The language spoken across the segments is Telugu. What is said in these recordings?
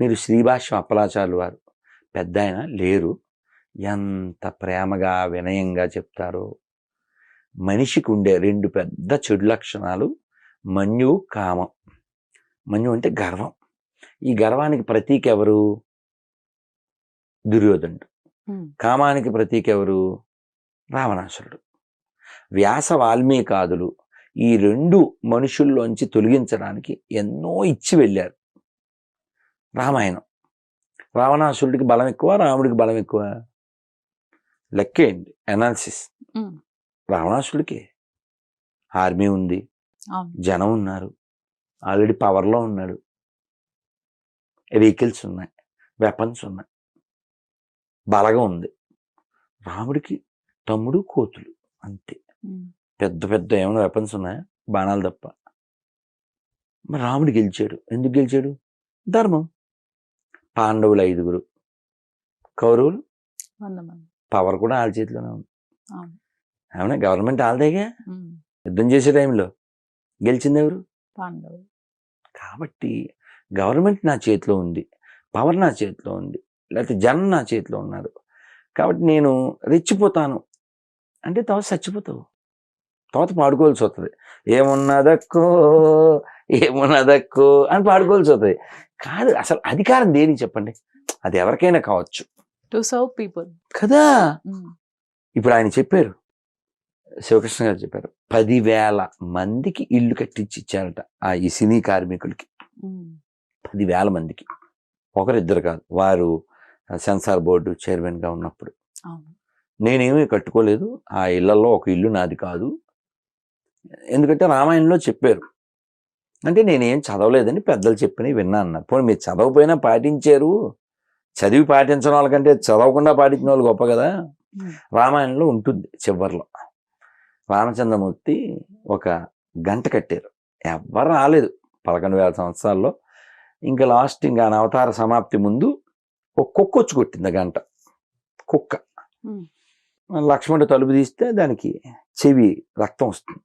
మీరు శ్రీభాష్యం అప్పలాచార్యులు వారు. పెద్ద ఆయన లేరు. ఎంత ప్రేమగా వినయంగా చెప్తారో. మనిషికి ఉండే రెండు పెద్ద చెడు లక్షణాలు మన్యు కామం. మన్యు అంటే గర్వం. ఈ గర్వానికి ప్రతీక ఎవరు దుర్యోధనుడు కామానికి ప్రతీక ఎవరు రావణాసురుడు. వ్యాస వాల్మీకాదులు ఈ రెండు మనుషుల్లోంచి తొలగించడానికి ఎన్నో ఇచ్చి వెళ్ళారు. రామాయణం. రావణాసురుడికి బలం ఎక్కువ రాముడికి బలం ఎక్కువ. లెక్కేయండి అనాలిసిస్. రావణాసుడికి ఆర్మీ ఉంది జనం ఉన్నారు ఆల్రెడీ పవర్లో ఉన్నాడు. వెహికల్స్ ఉన్నాయి వెపన్స్ ఉన్నాయి. బలగం ఉంది. రాముడికి తమ్ముడు కోతులు అంతే. పెద్ద పెద్ద ఏమైనా వెపన్స్ ఉన్నాయా? బాణాలు తప్ప. మరి రాముడు గెలిచాడు. ఎందుకు గెలిచాడు? ధర్మం. పాండవులు ఐదుగురు. కౌరవులు? పవర్ కూడా వాళ్ళ చేతిలోనే ఉంది. అవును. ఏమన్నా గవర్నమెంట్ వాళ్ళదేగా యుద్ధం చేసే టైంలో గెలిచింది ఎవరు? పాండవులు. కాబట్టి గవర్నమెంట్ నా చేతిలో ఉంది. పవర్ నా చేతిలో ఉంది. లేకపోతే జనం నా చేతిలో ఉన్నారు. కాబట్టి నేను రెచ్చిపోతాను. అంటే తర్వాత చచ్చిపోతావు. తర్వాత పాడుకోవాల్సి వస్తుంది. ఏమున్నదక్కో ఏమున్నదక్కో అని పాడుకోవాల్సి వస్తుంది కాదు అసలు అధికారం దేని చెప్పండి? అది ఎవరికైనా కావచ్చు. టు సర్వ్ పీపుల్ కదా? ఇప్పుడు ఆయన చెప్పారు. శివకృష్ణ గారు చెప్పారు. పదివేల మందికి ఇల్లు కట్టించి ఇచ్చారట ఆ ఈ సినీ కార్మికులకి. పదివేల మందికి. ఒకరిద్దరు కాదు. వారు సెన్సార్ బోర్డు చైర్మన్గా ఉన్నప్పుడు. నేనేమీ కట్టుకోలేదు. ఆ ఇళ్ళలో ఒక ఇల్లు నాది కాదు. ఎందుకంటే రామాయణంలో చెప్పారు. అంటే నేనేం చదవలేదని పెద్దలు చెప్పినవి విన్నా అన్నారు పోనీ మీరు చదవకపోయినా పాటించారు. చదివి పాటించడం వాళ్ళకంటే చదవకుండా పాటించిన వాళ్ళు గొప్ప కదా. రామాయణంలో ఉంటుంది చివరిలో. రామచంద్రమూర్తి ఒక గంట కట్టారు. ఎవ్వరు రాలేదు పదకొండు వేల సంవత్సరాల్లో. ఇంకా లాస్ట్ ఇంకా అవతార సమాప్తి ముందు ఒక కుక్క వచ్చి కొట్టింది ఆ గంట. కుక్క. లక్ష్మణుడు తలుపు తీస్తే దానికి చెవి రక్తం వస్తుంది.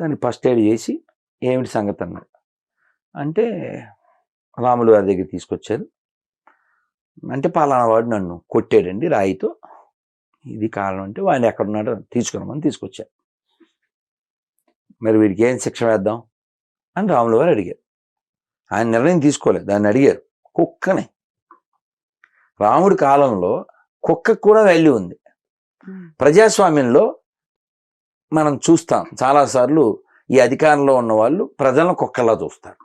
దాన్ని ఫస్ట్ ఎయిడ్ చేసి ఏమిటి సంగతి అన్నాడు. అంటే రాములు వారి దగ్గర తీసుకొచ్చారు. అంటే పలానా వాడు నన్ను కొట్టాడండి రాయితో. ఇది కారణం అంటే వాడిని ఎక్కడున్నాడో తీసుకురమ్మని తీసుకొచ్చారు. మరి వీడికి ఏం శిక్ష వేద్దాం అని రాములు వారు అడిగారు. ఆయన నిర్ణయం తీసుకోలేదు. దాన్ని అడిగారు. కుక్కని. రాముడి కాలంలో కుక్కకు కూడా వాల్యూ ఉంది. ప్రజాస్వామ్యంలో మనం చూస్తాం. చాలాసార్లు ఈ అధికారంలో ఉన్న వాళ్ళు ప్రజలను కుక్కలా చూస్తారు.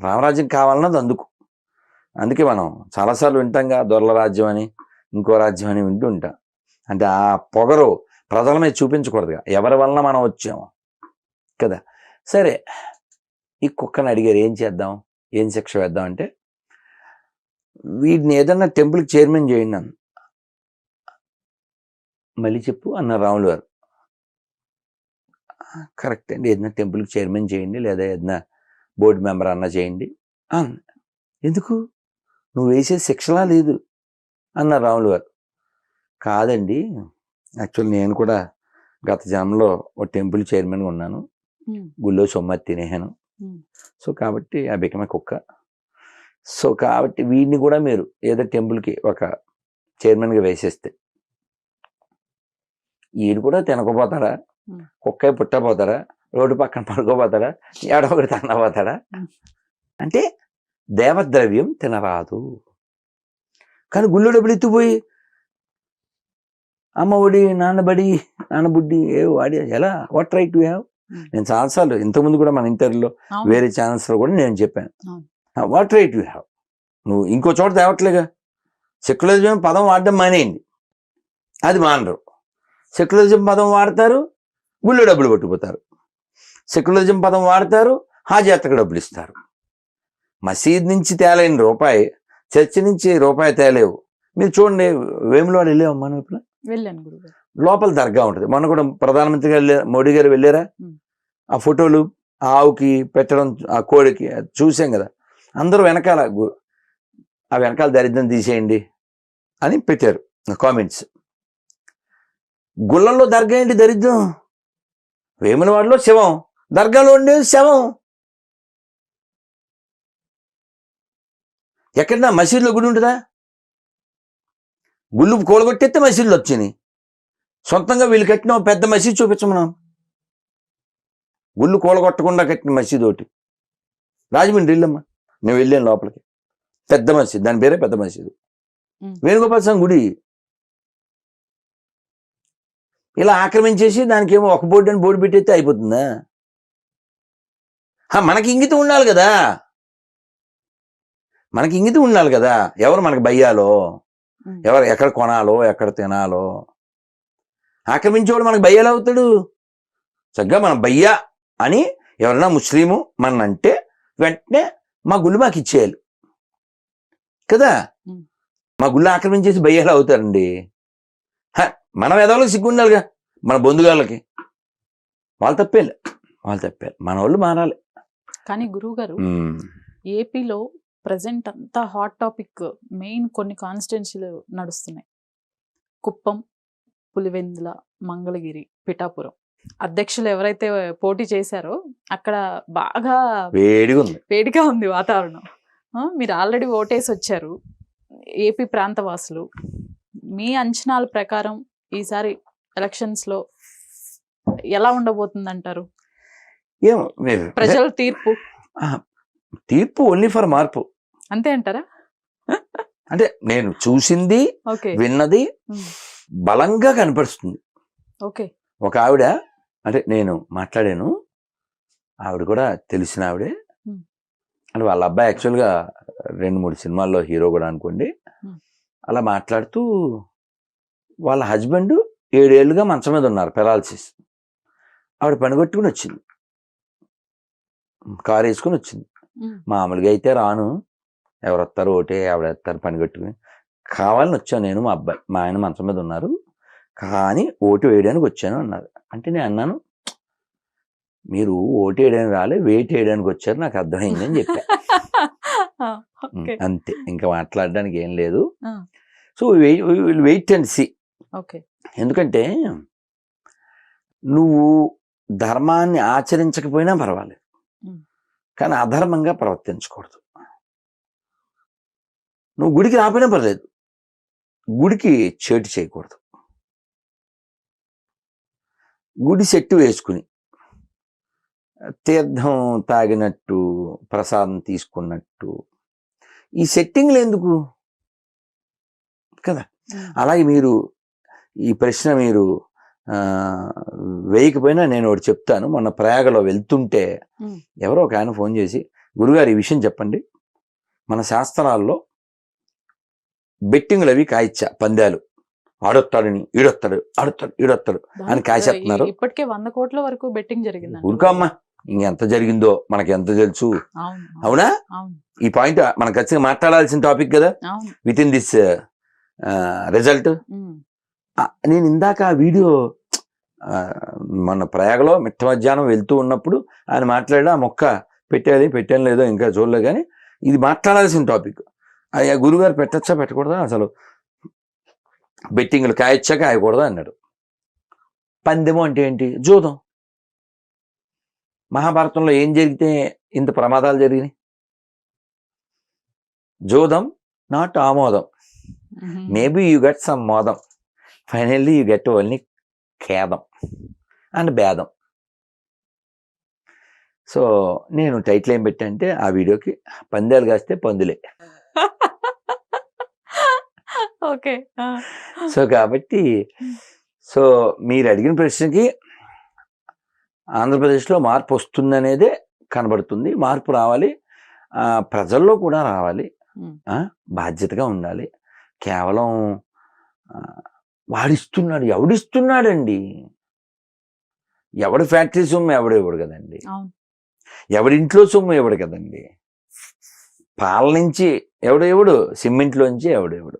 రామరాజ్యం కావాలన్నది అందుకు. అందుకే మనం చాలాసార్లు వింటాంగా దొరల రాజ్యం అని ఇంకో రాజ్యం అని వింటూ ఉంటాం. అంటే ఆ పొగరు ప్రజల మీద చూపించకూడదుగా ఎవరి వలన మనం వచ్చాము. కదా? సరే ఈ కుక్కని అడిగారు ఏం చేద్దాం ఏం శిక్ష వేద్దాం అంటే వీటిని ఏదన్నా టెంపుల్కి చైర్మన్ చేయండి నన్ను మళ్ళీ చెప్పు అన్న రాములు గారు. కరెక్ట్ అండి. ఏదైనా టెంపుల్కి చైర్మన్ చేయండి లేదా ఏదైనా బోర్డు మెంబర్ అన్న చేయండి. ఎందుకు? నువ్వు వేసే శిక్షలా లేదు అన్న రాములు గారు. కాదండి. యాక్చువల్ నేను కూడా గత జన్మలో ఓ టెంపుల్ చైర్మన్గా ఉన్నాను. గుళ్ళో సొమ్మతి తినేహాను. సో కాబట్టి ఆ బికమే కుక్క. సో కాబట్టి వీడిని కూడా మీరు ఏదో టెంపుల్కి ఒక చైర్మన్గా వేసేస్తే. ఈడు కూడా తినకపోతాడా. కుక్క పుట్టపోతాడా రోడ్డు పక్కన పడుకోపోతాడా ఏడో ఒకటి తన్నపోతాడా Hmm. అంటే దేవద్రవ్యం తినరాదు. కానీ గుళ్ళో డబ్బులు ఎత్తుపోయి అమ్మ ఒడి నాన్నబడి నాన్నబుడ్డి ఏ వాడి ఎలా? What right to have. నేను చాలాసార్లు ఇంతకుముందు కూడా మన ఇంటర్వ్యూలో అవును. వేరే ఛానల్స్లో కూడా నేను చెప్పాను. వాట్ రైట్ యూ హ్యావ్ నువ్వు ఇంకో చోట తేవట్లేగా? సెక్యులరిజం పదం వాడడం మానేయండి. అది మానరు. సెక్యులరిజం పదం వాడతారు గుళ్ళో డబ్బులు పట్టుకుపోతారు. సెక్యులరిజం పదం వాడతారు హాజయాత్రకు డబ్బులు ఇస్తారు. మసీద్ నుంచి తేలేని రూపాయి చర్చి నుంచి రూపాయి తేలేవు. మీరు చూడండి వేములవాడు వెళ్ళాము మనం ఇప్పుడు లోపల దర్గా ఉంటుంది. మొన్న కూడా ప్రధానమంత్రి గారు వెళ్ళా- మోడీ గారు వెళ్ళారా. ఆ ఫోటోలు ఆవుకి పెట్టడం ఆ కోడికి చూసాం కదా. అందరూ వెనకాల ఆ వెనకాల దరిద్రం తీసేయండి అని పెట్టారు. కామెంట్స్. గుళ్ళల్లో దర్గా ఏంటి దరిద్రం? వేములవాడలో శవం దర్గాలో ఉండేది శవం. ఎక్కడన్నా మసీదులో గుడి ఉంటుందా? గుళ్ళు కూలగొట్టేస్తే మసీదులు వచ్చినాయి సొంతంగా వీళ్ళు కట్టిన పెద్ద మసీదు చూపించమన్నాం గుళ్ళు కూలగొట్టకుండా కట్టిన మసీదు ఒకటి. రాజమండ్రి వెళ్ళమ్మా. నేను వెళ్ళాను లోపలికి. పెద్ద మసీదు. దాని పేరే పెద్ద మసీదు. వేణుగోపాల స్వామి గుడి ఇలా ఆక్రమించేసి దానికి ఏమో ఒక బోర్డు అని బోర్డు పెట్టేస్తే అయిపోతుందా? హా, మనకి ఇంగితం ఉండాలి కదా. మనకి ఇంగితం ఉండాలి కదా. ఎవరు మనకి బయ్యాలో? ఉం. ఎవరు ఎక్కడ కొనాలో? ఎక్కడ తినాలో? ఆక్రమించేవాడు మనకు బయ్యాలు అవుతాడు. చక్కగా మన బయ్యా అని ఎవరైనా ముస్లిము మన అంటే వెంటనే మా గుళ్ళు మాకు ఇచ్చేయాలి. కదా. మా గుళ్ళు ఆక్రమించేసి బయ్యాలు అవుతారండి. మన వేదవాళ్ళకి సిగ్గు ఉండాలిగా మన బంధుగాళ్ళకి. వాళ్ళు తప్పేలే వాళ్ళు తప్పేది మన వాళ్ళు మారాలి. కానీ గురువు గారు. ఏపీలో ప్రజెంట్ అంతా హాట్ టాపిక్ మెయిన్ కొన్ని కాన్స్టిట్యున్సీలు నడుస్తున్నాయి. కుప్పం పులివెందుల మంగళగిరి పిఠాపురం. అధ్యక్షులు ఎవరైతే పోటీ చేశారో అక్కడ బాగా వేడిగా ఉంది వేడిగా ఉంది వాతావరణం. మీరు ఆల్రెడీ ఓటేసి వచ్చారు ఏపీ ప్రాంతవాసులు మీ అంచనాల ప్రకారం ఈసారి ఎలక్షన్స్లో ఎలా ఉండబోతుంది అంటారు ప్రజల తీర్పు. తీర్పు ఓన్లీ ఫర్ మార్పు. అంతే అంటారా? అంటే నేను చూసింది విన్నది బలంగా కనపరుస్తుంది. ఓకే. ఒక ఆవిడ అంటే నేను మాట్లాడాను ఆవిడ కూడా తెలిసిన ఆవిడే. అంటే వాళ్ళ అబ్బాయి యాక్చువల్గా రెండు మూడు సినిమాల్లో హీరో కూడా అనుకోండి. అలా మాట్లాడుతూ వాళ్ళ హస్బెండ్ ఏడేళ్ళుగా మంచం మీద ఉన్నారు పెరాలసిస్. ఆవిడ పనిగొట్టుకుని వచ్చింది. కారు వేసుకుని వచ్చింది. మామూలుగా అయితే రాను. ఎవరు వస్తారు ఓటే ఆవిడ వస్తారు పని కట్టుకుని కావాలని వచ్చాను నేను మా అబ్బాయి. మా ఆయన మంచం మీద ఉన్నారు. కానీ ఓటు వేయడానికి వచ్చాను అన్నారు. అంటే నేను అన్నాను మీరు ఓటు వేయడానికి రాలే వేటు వేయడానికి వచ్చారు నాకు అర్థమైందని చెప్పా. ఆ, ఉమ్, ఓకే అంతే. ఇంకా మాట్లాడడానికి ఏం లేదు. So wait and see. ఎందుకంటే నువ్వు ధర్మాన్ని ఆచరించకపోయినా పర్వాలేదు. కానీ అధర్మంగా ప్రవర్తించకూడదు. నువ్వు గుడికి రాపోయినా పర్లేదు. గుడికి చేటు చేయకూడదు. గుడి సెట్టు వేసుకుని తీర్థం తాగినట్టు ప్రసాదం తీసుకున్నట్టు ఈ సెట్టింగ్లు ఎందుకు? కదా. అలాగే మీరు ఈ ప్రశ్న మీరు వేయకపోయినా నేను ఒకటి చెప్తాను. మొన్న ప్రయాగలో వెళ్తుంటే ఎవరో ఒక ఆయన ఫోన్ చేసి గురుగారు ఈ విషయం చెప్పండి. మన శాస్త్రాల్లో బెట్టింగ్లు అవి కాయిచ్చా పందాలు. ఆడొస్తాడని ఈడొస్తాడు ఆడొస్తాడు ఈడొస్తాడు అని కాసేస్తున్నారు. ఇప్పటికే వంద కోట్ల వరకు బెట్టింగ్ జరిగింది ఊరుకోమ్మా ఇంకెంత జరిగిందో మనకి ఎంత తెలుసు. అవును ఈ పాయింట్ మనం ఖచ్చితంగా మాట్లాడాల్సిన టాపిక్ కదా. విత్ ఇన్ దిస్ రిజల్ట్ నేను ఇందాక ఆ వీడియో మన ప్రయాగలో మిట్ట మధ్యాహ్నం వెళ్తూ ఉన్నప్పుడు ఆయన మాట్లాడి ఆ మొక్క పెట్టాలి పెట్టాను లేదో ఇంకా చూడలే కానీ ఇది మాట్లాడాల్సిన టాపిక్. అయ్యా గురుగారు పెట్టచ్చా పెట్టకూడదా అసలు? బెట్టింగ్లు కాయచ్చా కాయకూడదా అన్నాడు. పందెము అంటే ఏంటి? జూదం. మహాభారతంలో ఏం జరిగితే ఇంత ప్రమాదాలు జరిగినాయి? జూదం నాట్ ఆమోదం. మేబీ యూ గెట్ సమ్ మోదం. ఫైనల్లీ యూ గెట్ ఓన్లీ ఖేదం అండ్ భేదం సో నేను టైటిల్ ఏం పెట్టంటే ఆ వీడియోకి పందాలు కాస్తే పందులే. ఓకే సో కాబట్టి సో మీరు అడిగిన ప్రశ్నకి ఆంధ్రప్రదేశ్లో మార్పు వస్తుందనేదే కనబడుతుంది. మార్పు రావాలి. ప్రజల్లో కూడా రావాలి. బాధ్యతగా ఉండాలి. కేవలం వాడిస్తున్నాడు ఎవడిస్తున్నాడండి? ఎవడి ఫ్యాక్టరీ సొమ్ము ఎవడు ఇవ్వడు కదండి? ఎవడింట్లో సొమ్ము ఇవ్వడు కదండి? పాల నుంచి ఎవడు ఎవడు సిమెంట్లోంచి ఎవడు ఎవడు